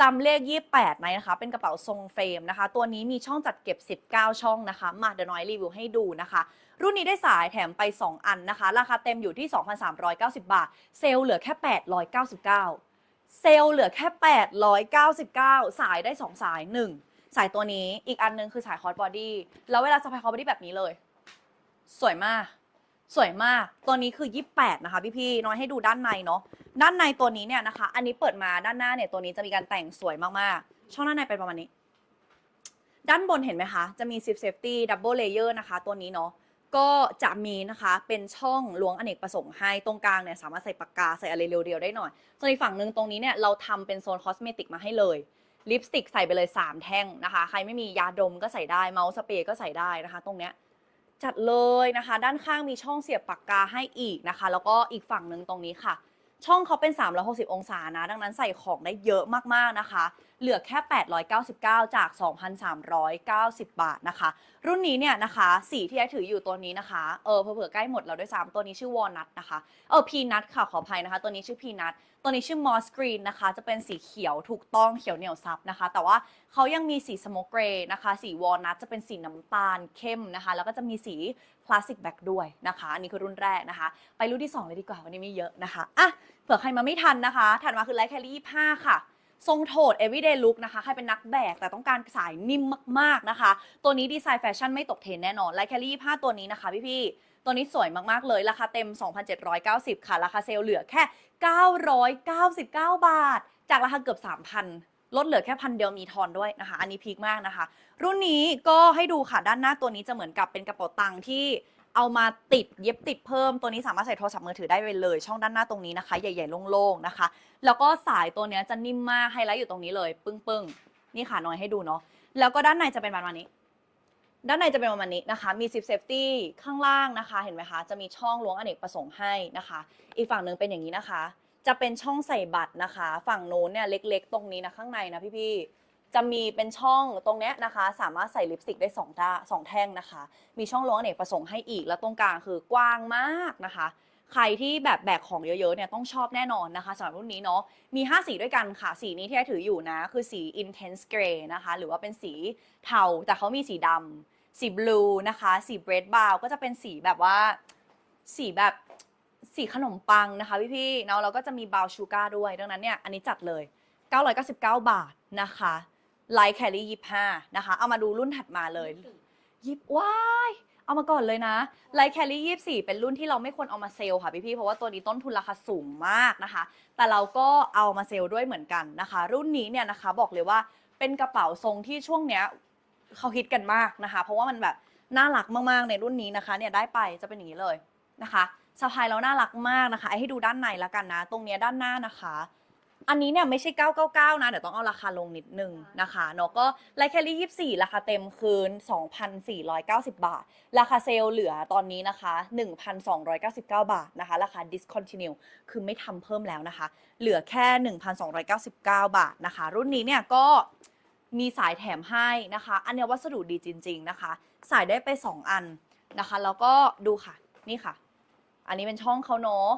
จำเลข 28ไหมนะคะ เป็นกระเป๋าทรงเฟรมนะคะ ตัวนี้มีช่องจัดเก็บ 19 ช่องนะคะ มาเดี๋ยวน้อยรีวิวให้ดูนะคะ รุ่นนี้ได้สายแถมไป 2 อันนะคะ ราคาเต็มอยู่ที่ 2,390 บาท เซลล์เหลือแค่ 899 เซลล์เหลือแค่ 899 สายได้ 2 สาย 1 สายตัวนี้ อีกอันนึงคือสายคอร์ดบอดี้ แล้วเวลาสะพายคอร์ดบอดี้แบบนี้เลย สวยมาก สวยมาก ตัวนี้คือ 28 นะคะพี่ๆน้อยให้ดูด้านในเนาะ ด้านในตัวนี้เนี่ยนะคะ อันนี้เปิดมาด้านหน้าเนี่ยตัวนี้จะมีการแต่งสวยมากๆ ช่องด้านในเป็นประมาณนี้ ด้านบนเห็นไหมคะ จะมี zip safety double layer นะคะ ตัวนี้เนาะ ก็จะมีนะคะเป็นช่องล้วงอเนกประสงค์ให้ตรงกลางเนี่ยสามารถใส่ปากกาใส่อะไรเรียวๆได้หน่อย ส่วนอีกฝั่งหนึ่งตรงนี้เนี่ยเราทำเป็นโซนคอสเมติกมาให้เลยลิปสติกใส่ไปเลย 3 แท่งนะคะ ใครไม่มียาดมก็ใส่ได้เมาส์สเปรย์ก็ใส่ได้นะคะ ตรงเนี้ย จัดเลยนะคะ ด้านข้างมีช่องเสียบปากกาให้อีกนะคะ แล้วก็อีกฝั่งหนึ่งตรงนี้ค่ะ ช่องเขาเป็น 360 องศานะ ดังนั้นใส่ของได้เยอะมากๆนะคะ เหลือแค่ 899 จาก 2,390 บาทนะคะ รุ่นนี้เนี่ยนะคะ สีที่ไอถืออยู่ตัวนี้นะคะ เออเผื่อใกล้หมดแล้วด้วยซ้ำตัวนี้ชื่อวอลนัทนะคะ เออพีนัทค่ะขออภัยนะคะ ตัวนี้ชื่อพีนัทตัวนี้ชื่อมอสกรีนนะคะ จะเป็นสีเขียวถูกต้องเขียวเหนียวซับนะคะ แต่ว่าเขายังมีสีสโมกเกรย์นะคะ สีวอลนัทจะเป็นสีน้ำตาลเข้มนะคะ แล้วก็จะมีสี คลาสสิกแบ็กด้วยนะคะ อันนี้คือรุ่นแรกนะคะ ไปรุ่นที่ 2 เลยดีกว่าวันนี้มีเยอะนะคะอะเผื่อใครมาไม่ทันนะคะ ถัดมาคือไลท์แคลรี่25ค่ะทรงโทด everyday look นะคะ ใครเป็นนักแบก แต่ต้องการสายนิ่มมากๆนะคะ ตัวนี้ดีไซน์แฟชั่นไม่ตกเทรนแน่นอนไลท์แคลรี่25ตัวนี้นะคะพี่ๆ ตัวนี้สวยมากๆเลย ราคาเต็ม 2,790 ค่ะ ราคาเซลล์เหลือแค่ 999 บาท จากราคาเกือบ 3,000 ลดเหลือแค่พันเดียวมีทอนด้วยนะคะ อันนี้พีคมากนะคะ รุ่นนี้ก็ให้ดูค่ะด้านหน้าตัวนี้จะเหมือนกับเป็นกระเป๋าตังค์ที่เอามาติดเย็บติดเพิ่มตัวนี้สามารถใส่โทรศัพท์มือถือได้ไปเลย ช่องด้านหน้าตรงนี้นะคะ ใหญ่ๆโล่งๆนะคะ แล้วก็สายตัวเนี้ยจะนิ่มมากไฮไลท์อยู่ตรงนี้เลยปึ้งๆนี่ค่ะน้อยให้ดูเนาะแล้วก็ด้านในจะเป็นประมาณนี้ ด้านในจะเป็นประมาณนี้นะคะ มี zip safety ข้างล่างนะคะ เห็นไหมคะ จะมีช่องล้วงอเนกประสงค์ให้นะคะ อีกฝั่งหนึ่งเป็นอย่างนี้นะคะ จะเป็นช่องใส่บัตรนะคะ ฝั่งโน้นเนี่ยเล็ก ๆ ตรงนี้นะข้างในนะพี่ๆจะมีเป็นช่องตรงเนี้ยนะคะ สามารถใส่ลิปสติกได้สองด้าสองแท่งนะคะ มีช่องล้วงอเนกประสงค์ให้อีกแล้วตรงกลางคือกว้างมากนะคะ ใครที่แบบแบกของเยอะๆเนี่ยต้องชอบแน่นอนนะคะสำหรับรุ่นนี้เนาะมี 5 สีด้วยกันค่ะ สีนี้ที่ไอถืออยู่นะ คือสี intense gray นะคะ หรือว่าเป็นสีเทาแต่เขามีสีดำสีบลูนะคะ สีเบรดบาวก็จะเป็นสีแบบว่าสีแบบ สีขนมปังนะคะพี่ๆเนาะแล้วก็จะมีบาวชูการ์ด้วย ดังนั้นเนี่ยอันนี้จัดเลย 999 บาทนะคะไลท์แคลรี่25นะคะ เอามาดูรุ่นถัดมาเลยยิบว้ายเอามาก่อนเลยนะไลท์แคลรี่24เป็นรุ่นที่เราไม่ควรเอามาเซลล์ค่ะพี่ๆ เพราะว่าตัวนี้ต้นทุนราคาสูงมากนะคะ แต่เราก็เอามาเซลล์ด้วยเหมือนกันนะคะ รุ่นนี้เนี่ยนะคะบอกเลยว่าเป็นกระเป๋าทรงที่ช่วงเนี้ยเขาฮิตกันมากนะคะ เพราะว่ามันแบบน่ารักมากๆในรุ่นนี้นะคะเนี่ยได้ไปจะเป็นอย่างนี้เลยนะคะ สะพายแล้วน่ารักมากนะคะไอให้ดูด้านในแล้วกันนะ ตรงเนี้ยด้านหน้านะคะ อันนี้เนี่ยไม่ใช่ 999 นะ เดี๋ยวต้องเอาราคาลงนิดนึงนะคะเนาะก็ไลท์แคลรี่24 ราคาเต็มคืน 2,490 บาท ราคาเซลล์เหลือตอนนี้นะคะ 1,299 บาทนะคะ ราคา discontinue คือไม่ทำเพิ่มแล้วนะคะ เหลือแค่ 1,299 บาทนะคะ รุ่นนี้เนี่ยก็มีสายแถมให้นะคะ อันเนี้ยวัสดุดีจริง ๆ นะคะ สายได้ไป 2 อันนะคะ แล้วก็ดูค่ะ นี่ค่ะ อันนี้เป็นช่องเขาเนาะ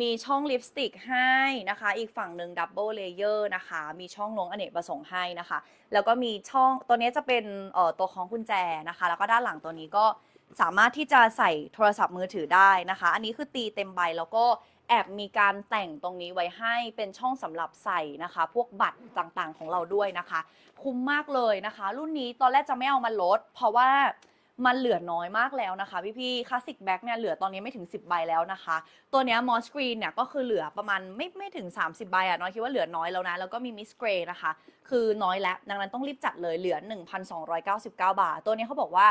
มีช่องลิปสติกให้นะคะ อีกฝั่งหนึ่งดับเบิลเลเยอร์นะคะ มีช่องลงอเนกประสงค์ให้นะคะ แล้วก็มีช่องตัวนี้จะเป็นเอ่อตัวของกุญแจนะคะ แล้วก็ด้านหลังตัวนี้ก็สามารถที่จะใส่โทรศัพท์มือถือได้นะคะ อันนี้คือตีเต็มใบแล้วก็แอบมีการแต่งตรงนี้ไว้ให้เป็นช่องสำหรับใส่นะคะ พวกบัตรต่างๆของเราด้วยนะคะ คุ้มมากเลยนะคะ รุ่นนี้ตอนแรกจะไม่เอามาลด เพราะว่า มันเหลือน้อยมากแล้วนะคะพี่ๆคลาสสิกแบ็กเนี่ยเหลือตอนนี้ไม่ถึง 10 ใบแล้วนะคะ ตัวเนี้มอสกรีนเนี่ยก็คือเหลือประมาณไม่ไม่ถึง 30 ใบอะน้อยคิดว่าเหลือน้อยแล้วนะ แล้วก็มีมิสเกรนะคะ คือน้อยแล้ว ดังนั้นต้องรีบจัดเลยเหลือ 1,299 บาท ตัวนี้เขาบอกว่า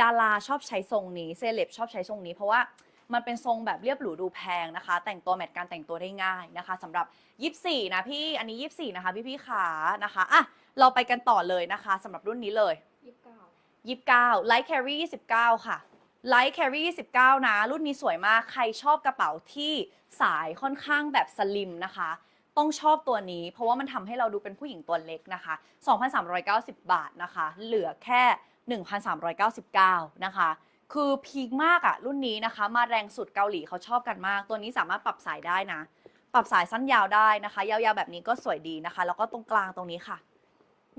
ดาราชอบใช้ทรงนี้เซเลบชอบใช้ทรงนี้เพราะว่ามันเป็นทรงแบบเรียบหรูดูแพงนะคะ แต่งตัวแมทการแต่งตัวได้ง่ายนะคะสำหรับ 24 นะพี่อันนี้ 24 นะคะพี่ๆขานะคะอะเราไปกันต่อเลยนะคะสำหรับรุ่นนี้เลย 29 Light Carry 29 ค่ะ Light Carry 29 นะ รุ่นนี้สวยมาก ใครชอบกระเป๋าที่สายค่อนข้างแบบสลิมนะคะ ต้องชอบตัวนี้ เพราะว่ามันทำให้เราดูเป็นผู้หญิงตัวเล็กนะคะ 2,390 บาทนะคะ เหลือแค่ 1,399 นะคะ คือพีคมากอะรุ่นนี้นะคะ มาแรงสุดเกาหลีเขาชอบกันมาก ตัวนี้สามารถปรับสายได้นะ ปรับสายสั้นยาวได้นะคะ ยาวๆแบบนี้ก็สวยดีนะคะ แล้วก็ตรงกลางตรงนี้ค่ะ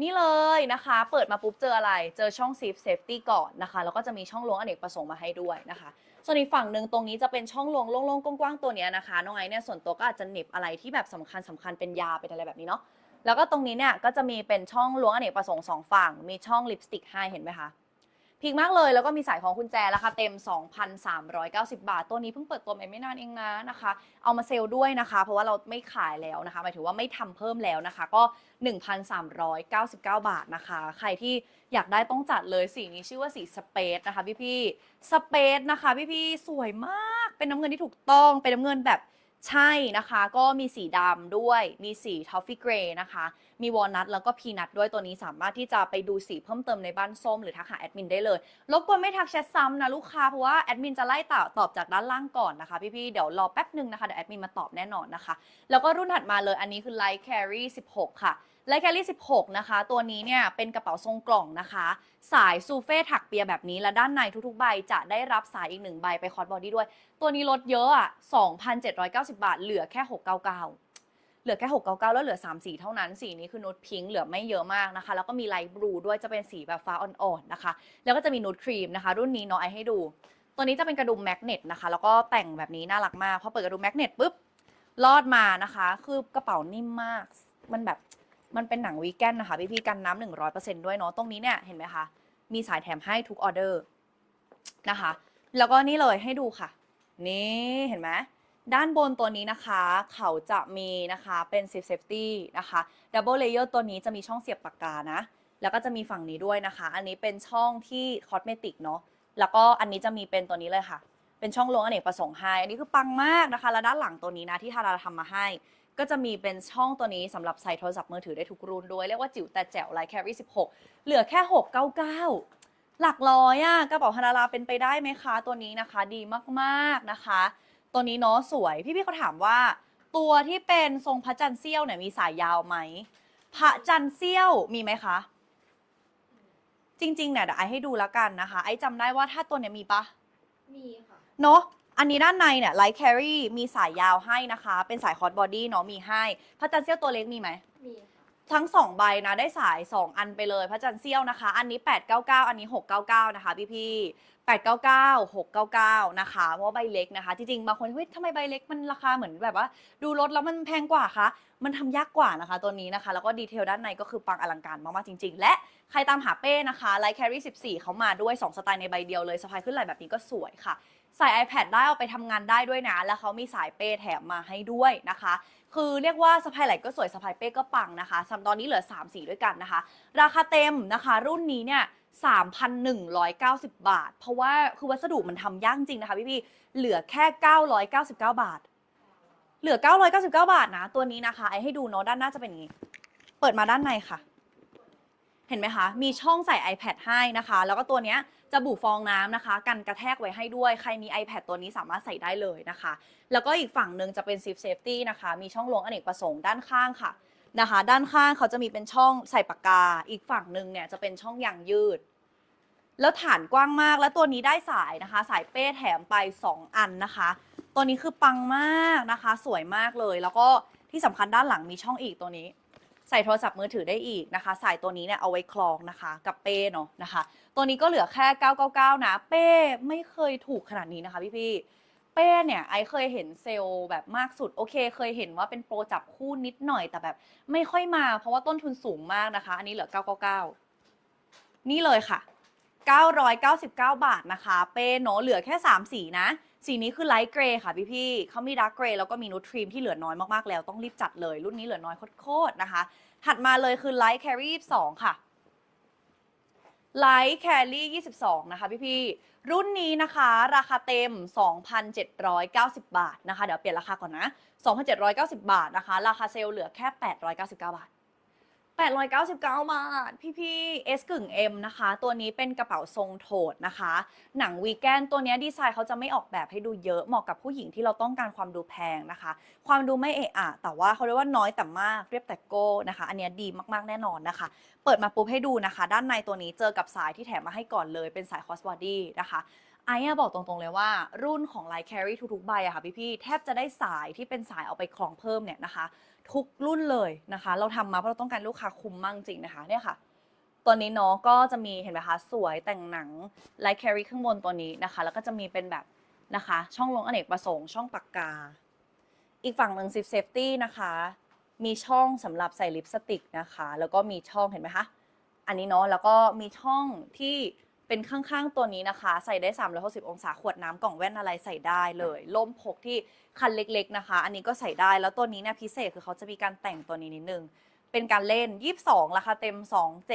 นี่เลยนะคะ เปิดมาปุ๊บเจออะไร เจอช่อง safe Safety ก่อนนะคะ แล้วก็จะมีช่องล้วงอเนกประสงค์มาให้ด้วยนะคะ ส่วนอีกฝั่งหนึ่งตรงนี้จะเป็นช่องลวงโล่งๆกว้างๆตัวเนี้ยนะคะ น้องไอเนี่ยส่วนตัวก็อาจจะเหน็บอะไรที่แบบสำคัญสคัญๆเป็นยาเป็นอะไรแบบนี้เนาะ แล้วก็ตรงนี้เนี่ยก็จะมีเป็นช่องล้วงอเนกประสงค์สองฝั่ง มีช่องลิปสติกให้เห็นไหมคะ พิกมากเลยแล้วก็มีสายของกุญแจราคาเต็ม 2,390 บาท ตัวนี้เพิ่งเปิดตัวไปไม่นานเองนะนะคะ เอามาเซลล์ด้วยนะคะ เพราะว่าเราไม่ขายแล้วนะคะหมายถึงว่าไม่ทำเพิ่มแล้วนะคะ ก็ 1,399 บาทนะคะ ใครที่อยากได้ต้องจัดเลยสีนี้ชื่อว่าสีสเปซนะคะพี่พี่สเปซนะคะพี่พี่สวยมากเป็นน้ำเงินที่ถูกต้องเป็นน้ำเงินแบบใช่นะคะ ก็มีสีดำด้วยมีสีทอฟฟี่เกรย์นะคะ มีวอลนัทแล้วก็พีนัทด้วยตัวนี้สามารถที่จะไปดูสีเพิ่มเติมในบ้านส้มหรือทักหาแอดมินได้เลยรบกวนไม่ทักแชทซ้ำนะลูกค้าเพราะว่าแอดมินจะไล่ตอบตอบจากด้านล่างก่อนนะคะพี่ๆเดี๋ยวรอแป๊บหนึ่งนะคะเดี๋ยวแอดมินมาตอบแน่นอนนะคะ แล้วก็รุ่นถัดมาเลยอันนี้คือ Light Carry 16 ค่ะ Light Carry 16 นะคะ ตัวนี้เนี่ยเป็นกระเป๋าทรงกล่องนะคะ สายซูเฟ่ถักเปียแบบนี้ และด้านในทุกๆ ใบจะได้รับสายอีกหนึ่งใบไปคอร์สบอดี้ด้วย ตัวนี้ลดเยอะอะ 2,790 บาท เหลือแค่ 699 เหลือแค่ 699 แล้วเหลือ 3 สีเท่านั้น สีนี้คือนูดพิงค์เหลือไม่เยอะมากนะคะ แล้วก็มีไลท์บลูด้วยจะเป็นสีแบบฟ้าอ่อนๆนะคะ แล้วก็จะมีนูดครีมนะคะ รุ่นนี้เนาะไอให้ดู ตัวนี้จะเป็นกระดุมแมกเนตนะคะ แล้วก็แต่งแบบนี้น่ารักมาก พอเปิดกระดุมแมกเนตปุ๊บ ลอดมานะคะ คือกระเป๋านิ่มมาก มันแบบ มันเป็นหนังวีแกนนะคะพี่พี่ๆกันน้ำหนึ่งร้อยเปอร์เซ็นต์ด้วยเนาะ ตรงนี้เนี่ยเห็นไหมคะ มีสายแถมให้ทุกออเดอร์นะคะ แล้วก็นี่เลยให้ดูค่ะ นี่เห็นไหม ด้านบนตัวนี้นะคะ เขาจะมีนะคะเป็น Zip Safety นะคะ Double Layer ตัวนี้จะมีช่องเสียบปากกานะ แล้วก็จะมีฝั่งนี้ด้วยนะคะ อันนี้เป็นช่องที่คอสเมติกเนาะแล้วก็อันนี้จะมีเป็นตัวนี้เลยค่ะ เป็นช่องลวงอเนกประสงค์ให้ อันนี้คือปังมากนะคะ แล้วด้านหลังตัวนี้นะที่ทาราทำมาให้ ก็จะมีเป็นช่องตัวนี้สำหรับใส่โทรศัพท์มือถือได้ทุกรุ่นด้วย เรียกว่าจิ๋วแต่แจ๋วไลท์แครี16เหลือแค่699หลักร้อยอะกระเป๋าฮาราลาเป็นไปได้ไหมคะตัวนี้นะคะ ดีมากๆนะคะ ตัวนี้เนาะสวย พี่ๆเขาถามว่า ตัวที่เป็นทรงพระจันทร์เสี้ยวเนี่ยมีสายยาวไหมพระจันทร์เสี้ยวมีไหมคะ จริงๆเนี่ยเดี๋ยวไอให้ดูแล้วกันนะคะ ไอจำได้ว่าถ้าตัวเนี้ยมีปะมีค่ะ เนาะอันนี้ด้านในเนี่ยไลท์แครีมีสายยาวให้นะคะ เป็นสายคอร์ดบอดี้เนาะมีให้พระจันทร์เสี้ยวตัวเล็กมีไหม มีค่ะ ทั้ง 2 ใบนะได้สาย 2 อันไปเลยพระจันทร์เสี้ยวนะคะ อันนี้ 899 อันนี้ 699 นะคะพี่พี่ๆ899 699 นะคะเพราะว่าใบเล็กนะคะ จริงๆบางคนเฮ้ยทำไมใบเล็กมันราคาเหมือนแบบว่า ดูรถแล้วมันแพงกว่าคะมันทำยากกว่านะคะตัวนี้นะคะ แล้วก็ดีเทลด้านในก็คือปังอลังการมากๆจริง ๆ และใครตามหาเป้นะคะไลท์แครี14 เขามาด้วย 2 สไตล์ในใบเดียวเลยสะพายขึ้นไหล่แบบนี้ก็สวยค่ะใส่ iPad ได้เอาไปทำงานได้ด้วยนะ แล้วเขามีสายเป้แถมมาให้ด้วยนะคะ คือเรียกว่าสะพายไหล่ก็สวยสะพายเป้ก็ปังนะคะสำตอนนี้เหลือ 3 สีด้วยกันนะคะ ราคาเต็มนะคะ รุ่นนี้เนี่ย3,190 บาท เพราะว่าคือวัสดุมันทำยากจริงนะคะพี่พี่เหลือแค่ 999 บาท เหลือ 999 บาทนะ ตัวนี้นะคะ ไอให้ดูเนาะด้านหน้าจะเป็นอย่างนี้ เปิดมาด้านในค่ะ เห็นไหมคะ มีช่องใส่ iPad ให้นะคะ แล้วก็ตัวเนี้ยจะบุฟองน้ำนะคะ กันกระแทกไว้ให้ด้วย ใครมี iPad ตัวนี้สามารถใส่ได้เลยนะคะ แล้วก็อีกฝั่งหนึ่งจะเป็น Zip Safety นะคะ มีช่องลวงอเนกประสงค์ด้านข้างค่ะนะคะ ด้านข้างเขาจะมีเป็นช่องใส่ปากกา อีกฝั่งหนึ่งเนี่ยจะเป็นช่องยางยืด แล้วฐานกว้างมากแล้วตัวนี้ได้สายนะคะ สายเป้แถมไป 2 อันนะคะ ตัวนี้คือปังมากนะคะ สวยมากเลย แล้วก็ที่สำคัญด้านหลังมีช่องอีกตัวนี้ ส่โทรศัพท์มือถือได้อีกนะคะ สายตัวนี้เนี่ยเอาไว้คล้องนะคะ กับเป้เนาะนะคะ ตัวนี้ก็เหลือแค่ 999 นะ เป้ไม่เคยถูกขนาดนี้นะคะพี่ๆเป้เนี่ยไอเคยเห็นเซลล์แบบมากสุดโอเค เคยเห็นว่าเป็นโปรจับคู่นิดหน่อยแต่แบบไม่ค่อยมา เพราะว่าต้นทุนสูงมากนะคะ อันนี้เหลือ 999 นี่เลยค่ะ 999 บาทนะคะ เป้เนอะเหลือแค่ 3 สีนะ สีนี้คือไลท์เกรย์ค่ะพี่ๆเขามีดาร์กเกรย์แล้วก็มีนูทรีมที่เหลือน้อยมากๆแล้วต้องรีบจัดเลย รุ่นนี้เหลือน้อยโคตรๆนะคะ ถัดมาเลยคือไลท์แครี่สองค่ะไลท์แครี่สิบสองนะคะพี่พี่รุ่นนี้นะคะราคาเต็ม 2,790 บาทนะคะ เดี๋ยวเปลี่ยนราคาก่อนนะ 2,790 บาทนะคะ ราคาเซลล์เหลือแค่ 899 บาท 899 บาท พี่ๆ S กึ่ง M นะคะ ตัวนี้เป็นกระเป๋าทรงโถดนะคะ หนังวีแกนตัวนี้ดีไซน์เขาจะไม่ออกแบบให้ดูเยอะ เหมาะกับผู้หญิงที่เราต้องการความดูแพงนะคะ ความดูไม่เอะอะแต่ว่าเขาเรียกว่าน้อยแต่มากเรียบแต่โก้นะคะ อันนี้ดีมากๆ แน่นอนนะคะ เปิดมาปุ๊บให้ดูนะคะ ด้านในตัวนี้เจอกับสายที่แถมมาให้ก่อนเลย เป็นสายคอสบอดี้นะคะไอ้อะบอกตรงๆเลยว่ารุ่นของ Light Carry ทุกๆใบอะค่ะพี่ๆแทบจะได้สายที่เป็นสายเอาไปคล้องเพิ่มเนี่ยนะคะ ทุกรุ่นเลยนะคะ เราทำมาเพราะเราต้องการลูกค้าคุ้มมากจริงนะคะเนี่ยค่ะตัวนี้เนาะก็จะมีเห็นไหมคะสวยแต่งหนัง Light Carry ข้างบนตัวนี้นะคะ แล้วก็จะมีเป็นแบบนะคะ ช่องลงอเนกประสงค์ช่องปากกา อีกฝั่งหนึ่ง Zip Safety นะคะ มีช่องสำหรับใส่ลิปสติกนะคะ แล้วก็มีช่องเห็นไหมคะอันนี้เนาะแล้วก็มีช่องที่ เป็นข้างๆตัวนี้นะคะ ใส่ได้ 360 องศาขวดน้ำกล่องแว่นอะไรใส่ได้เลยล่มพกที่คันเล็กๆนะคะ อันนี้ก็ใส่ได้แล้วตัวนี้เนี่ยพิเศษคือเขาจะมีการแต่งตัวนี้นิดนึงเป็นการเล่น 22 ราคาเต็ม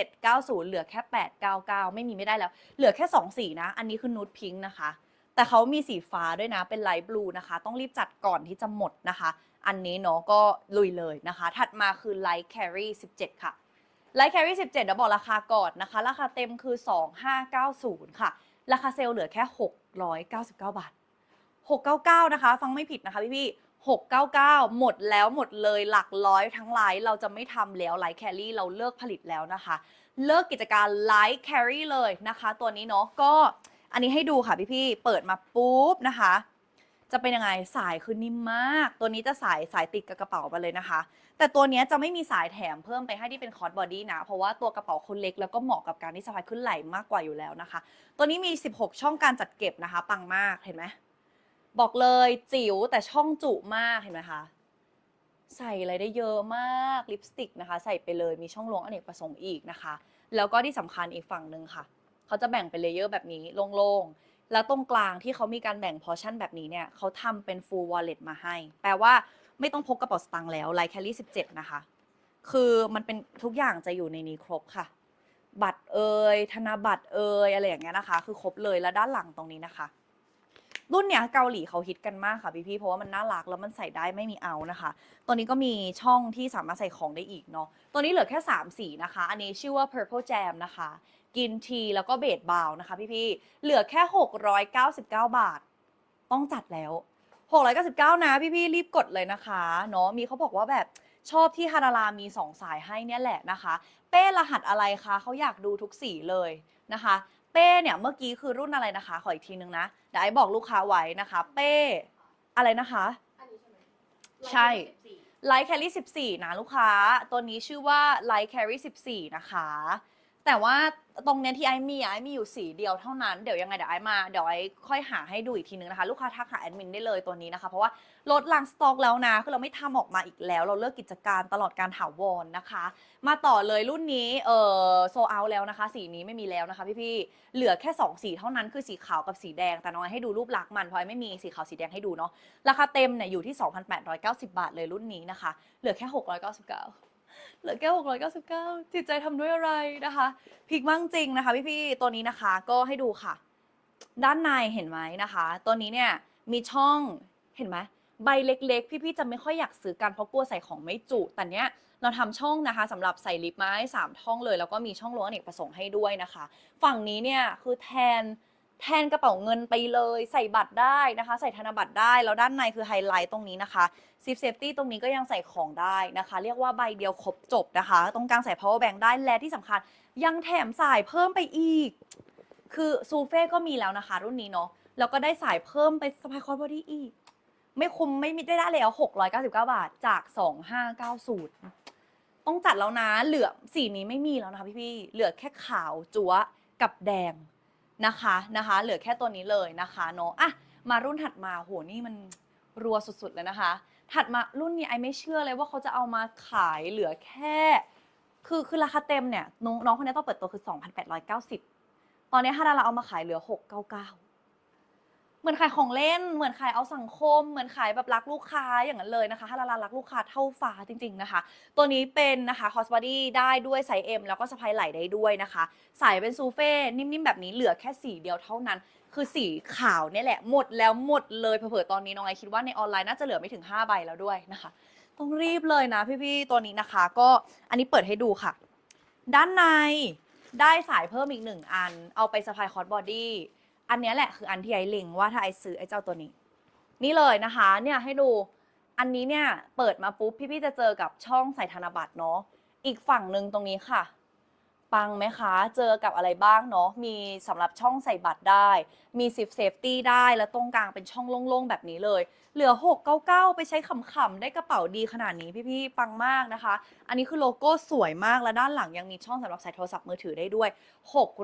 2790 เหลือแค่ 899 ไม่มีไม่ได้แล้ว เหลือแค่ 2 สีนะ อันนี้คือนูดพิงค์นะคะ แต่เขามีสีฟ้าด้วยนะ เป็นไลท์บลูนะคะ ต้องรีบจัดก่อนที่จะหมดนะคะ อันนี้เนาะก็ลุยเลยนะคะ ถัดมาคือไลท์แครี17 ค่ะ ไลท์แครี17เดี๋ยวบอกราคาก่อนนะคะ ราคาเต็มคือ 2590 ค่ะ ราคาเซลล์เหลือแค่ 699 บาท 699 นะคะ ฟังไม่ผิดนะคะพี่พี่699 หมดแล้วหมดเลยหลักร้อยทั้งไลท์เราจะไม่ทำแล้วไลท์แครี่เราเลิกผลิตแล้วนะคะ เลิกกิจการไลท์แครี่เลยนะคะ ตัวนี้เนาะก็อันนี้ให้ดูค่ะพี่พี่ๆเปิดมาปุ๊บนะคะ จะเป็นยังไงสายคือนิ่มมาก ตัวนี้จะสายสายติดกับกระเป๋าไปเลยนะคะ แต่ตัวนี้จะไม่มีสายแถมเพิ่มไปให้ที่เป็นคอร์ดบอดี้นะ เพราะว่าตัวกระเป๋าคนเล็กแล้วก็เหมาะกับการที่สะพายขึ้นไหล่มากกว่าอยู่แล้วนะคะ ตัวนี้มี 16 ช่องการจัดเก็บนะคะ ปังมากเห็นไหมบอกเลยจิ๋วแต่ช่องจุมากเห็นไหมคะใส่อะไรได้เยอะมากลิปสติกนะคะ ใส่ไปเลยมีช่องลวงอเนกประสงค์อีกนะคะ แล้วก็ที่สำคัญอีกฝั่งหนึ่งค่ะ เขาจะแบ่งเป็นเลเยอร์แบบนี้โล่งๆ แล้วตรงกลางที่เขามีการแบ่งพอชั่นแบบนี้เนี่ยเขาทำเป็น full wallet มาให้ แปลว่าไม่ต้องพกกระเป๋าสตางค์แล้วไลท์แคลรี่17 นะคะ คือมันเป็นทุกอย่างจะอยู่ในนี้ครบค่ะ บัตรเอ่ยธนบัตรเอ่ยอะไรอย่างเงี้ยนะคะ คือครบเลยแล้วด้านหลังตรงนี้นะคะ รุ่นเนี้ยเกาหลีเขาฮิตกันมากค่ะพี่ๆเพราะว่ามันน่ารักแล้วมันใส่ได้ไม่มีเอานะคะ ตัวนี้ก็มีช่องที่สามารถใส่ของได้อีกเนาะ ตัวนี้เหลือแค่ 3 สีนะคะ อันนี้ชื่อว่า purple jam นะคะ กินทีแล้วก็เบดบาวนะคะพี่ๆเหลือแค่ 699 บาท ต้องจัดแล้ว 699 นะพี่ๆรีบกดเลยนะคะเนาะ มีเขาบอกว่าแบบชอบที่ฮานารามี 2 สายให้เนี่ยแหละนะคะ เป้รหัสอะไรคะเขาอยากดูทุกสีเลยนะคะ เป้เนี่ยเมื่อกี้คือรุ่นอะไรนะคะ ขออีกทีนึงนะเดี๋ยวไอ้บอกลูกค้าไว้นะคะ เป้อะไรนะคะ อันนี้ใช่ไหมใช่ ไลท์แครี่ 14 นะลูกค้า ตัวนี้ชื่อว่าไลท์แครี่14 นะคะ แต่ว่าตรงเนี้ยที่ไอมีอะไอมีอยู่สีเดียวเท่านั้น เดี๋ยวยังไงเดี๋ยวไอมา เดี๋ยวไอค่อยหาให้ดูอีกทีนึงนะคะ ลูกค้าทักหาแอดมินได้เลยตัวนี้นะคะ เพราะว่า ลดลังสต็อกแล้วนะ คือเราไม่ทำออกมาอีกแล้ว เราเลิกกิจการตลอดการถาวรนะคะ มาต่อเลยรุ่นนี้เออโซเอาแล้วนะคะ สีนี้ไม่มีแล้วนะคะพี่ๆเหลือแค่ 2 สีเท่านั้นคือสีขาวกับสีแดง แต่น้อยให้ดูรูปลักษณ์มันเพราะไม่มีสีขาวสีแดงให้ดูเนาะราคาเต็มเนี่ยอยู่ที่ 2,890 บาทเลยรุ่นนี้นะคะ เหลือแค่ 699เหลือแค่699 จิตใจทำด้วยอะไรนะคะ พิกมากจริงนะคะพี่ๆ ตัวนี้นะคะก็ให้ดูค่ะ ด้านในเห็นไหมนะคะ ตัวนี้เนี่ยมีช่องเห็นไหม ใบเล็ก ๆ พี่ๆจะไม่ค่อยอยากซื้อกันเพราะกลัวใส่ของไม่จุ แต่เนี้ยเราทำช่องนะคะสำหรับใส่ลิปไม้สามช่องเลย แล้วก็มีช่องล้วงอเนกประสงค์ให้ด้วยนะคะ ฝั่งนี้เนี่ยคือแทนแทนกระเป๋าเงินไปเลย ใส่บัตรได้นะคะ ใส่ธนบัตรได้ แล้วด้านในคือไฮไลท์ตรงนี้นะคะซิฟเซฟตี้ตรงนี้ก็ยังใส่ของได้นะคะ เรียกว่าใบเดียวครบจบนะคะ ตรงกลางใส่ power bank ได้และที่สำคัญ ยังแถมสายเพิ่มไปอีก คือซูเฟ่ก็มีแล้วนะคะ รุ่นนี้เนาะแล้วก็ได้สายเพิ่มไปสปายคอร์ดบอดี้อีก ไม่คุ้มไม่มีได้ได้แล้ว699 บาทจาก 2590 ต้องจัดแล้วนะ เหลือสีนี้ไม่มีแล้วนะคะพี่ๆเหลือแค่ขาวจั๊วกับแดงนะคะนะคะ เหลือแค่ตัวนี้เลยนะคะเนาะอะมารุ่นถัดมาโหนี่มันรัวสุดๆเลยนะคะ ถัดมารุ่นนี้ไอไม่เชื่อเลยว่าเขาจะเอามาขายเหลือแค่ คือคือราคาเต็มเนี่ยน้องน้องคนนี้ต้องเปิดตัวคือ 2,890 ตอนนี้ฮาดาราเอามาขายเหลือ 699 เหมือนขายของเล่น เหมือนขายเอาสังคม เหมือนขายแบบรักลูกค้าอย่างนั้นเลยนะคะฮาดารารักลูกค้าเท่าฟ้าจริง ๆนะคะ ตัวนี้เป็นนะคะคอสบอดี้ได้ด้วยไซส์ M แล้วก็สะพายไหล่ได้ด้วยนะคะใส่เป็นซูเฟ่นิ่มๆแบบนี้เหลือแค่สีเดียวเท่านั้น คือสีขาวเนี่ยแหละหมดแล้วหมดเลยเผื่อๆตอนนี้น้องไอคิดว่าในออนไลน์น่าจะเหลือไม่ถึง5ใบแล้วด้วยนะคะ ต้องรีบเลยนะพี่ๆตัวนี้นะคะ ก็อันนี้เปิดให้ดูค่ะ ด้านในได้สายเพิ่มอีกหนึ่งอัน เอาไปสะพายคอร์ดบอดี้ อันนี้แหละคืออันที่ไอเล็งว่าถ้าไอซื้อไอเจ้าตัวนี้ นี่เลยนะคะเนี่ยให้ดูอันนี้เนี่ยเปิดมาปุ๊บพี่ๆจะเจอกับช่องใส่ธนบัตรเนาะอีกฝั่งหนึ่งตรงนี้ค่ะ ปังไหมคะ เจอกับอะไรบ้างเนาะมีสำหรับช่องใส่บัตรได้ มีซิฟเซฟตี้ได้แล้วตรงกลางเป็นช่องโล่งๆแบบนี้เลย เหลือ 699 ไปใช้ขำๆได้กระเป๋าดีขนาดนี้พี่ๆปังมากนะคะ อันนี้คือโลโก้สวยมากและด้านหลังยังมีช่องสำหรับใส่โทรศัพท์มือถือได้ด้วย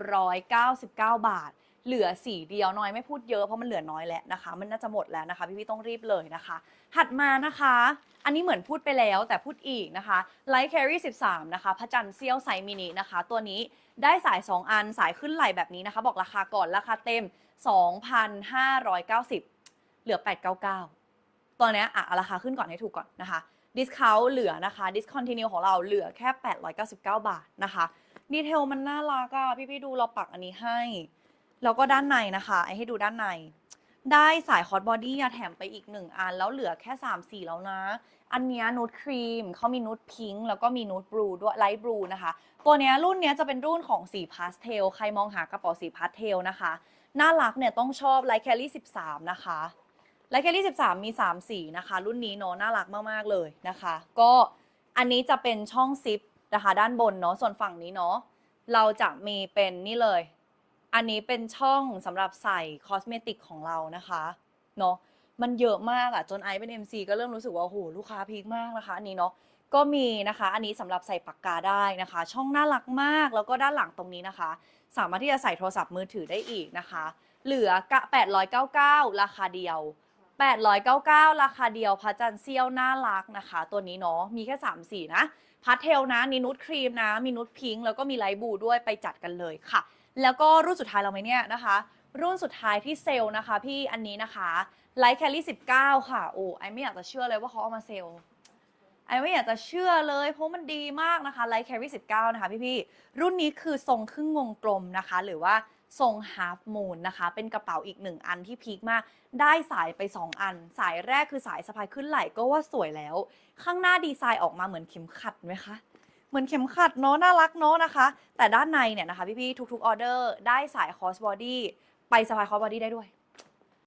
699 บาท เหลือสีเดียวน้อยไม่พูดเยอะเพราะมันเหลือน้อยแล้วนะคะ มันน่าจะหมดแล้วนะคะ พี่ๆต้องรีบเลยนะคะ ถัดมานะคะ อันนี้เหมือนพูดไปแล้วแต่พูดอีกนะคะ Light Carry 13 นะคะพระจันทร์เซี่ยวไซมินินะคะ ตัวนี้ได้สาย 2 อันสายขึ้นไหลแบบนี้นะคะ บอกราคาก่อนราคาเต็ม 2,590 เหลือ 899ตัวเนี้อะเอาราคาขึ้นก่อนให้ถูกก่อนนะคะดิสคาวเหลือนะคะ discontinue ของเราเหลือแค่ 899 บาทนะคะดีเทลมันน่ารักอะพี่ๆดูเราปักอันนี้ให้ แล้วก็ด้านในนะคะไอให้ดูด้านใน ได้สายฮอตบอดี้แถมไปอีกหนึ่งอัน แล้วเหลือแค่ 3 สีแล้วนะ อันนี้นูดครีมเขามีนูดพิงค์แล้วก็มีนูดบลูด้วยไลท์บลูนะคะ ตัวนี้รุ่นนี้จะเป็นรุ่นของสีพาสเทลใครมองหากระเป๋าสีพาสเทลนะคะ น่ารักเนี่ยต้องชอบไลท์แคลรี่13 นะคะไลท์แคลรี่13 มี 3 สีนะคะ รุ่นนี้เนาะน่ารักมากๆเลยนะคะ ก็อันนี้จะเป็นช่องซิปนะคะ ด้านบนเนาะส่วนฝั่งนี้เนาะเราจะมีเป็นนี่เลย อันนี้เป็นช่องสำหรับใส่คอสเมติกของเรานะคะเนาะมันเยอะมากอะจนไอซ์เป็น MC ก็เริ่มรู้สึกว่าโอ้โหลูกค้าพีคมากนะคะ อันนี้เนาะก็มีนะคะ อันนี้สำหรับใส่ปากกาได้นะคะ ช่องน่ารักมากแล้วก็ด้านหลังตรงนี้นะคะ สามารถที่จะใส่โทรศัพท์มือถือได้อีกนะคะ เหลือกะ899 ราคาเดียว 899 ราคาเดียวพระจันทร์เซี่ยวน่ารักนะคะ ตัวนี้เนาะมีแค่3สีนะพาสเทลนะมีนูดครีมนะมีนูดพิงค์แล้วก็มีไลท์บูด้วยไปจัดกันเลยค่ะ แล้วก็รุ่นสุดท้ายเราไหมเนี่ยนะคะ รุ่นสุดท้ายที่เซลล์นะคะ พี่อันนี้นะคะไลท์แคลรี่19ค่ะโอ้ไอไม่อยากจะเชื่อเลยว่าเขาเอามาเซลล์ไอไม่อยากจะเชื่อเลยเพราะมันดีมากนะคะไลท์แคลรี่19นะคะพี่ๆรุ่นนี้คือทรงครึ่งวงกลมนะคะ หรือว่าทรง half moon นะคะ เป็นกระเป๋าอีกหนึ่งอันที่พีคมาก ได้สายไป 2 อัน สายแรกคือสายสะพายขึ้นไหล่ก็ว่าสวยแล้ว ข้างหน้าดีไซน์ออกมาเหมือนเข็มขัดไหมคะ เหมือนเข็มขัดเนาะน่ารักเนาะนะคะ แต่ด้านในเนี่ยนะคะพี่ๆทุกๆออเดอร์ได้สายคอสบอดี้ไปสะพายคอสบอดี้ได้ด้วย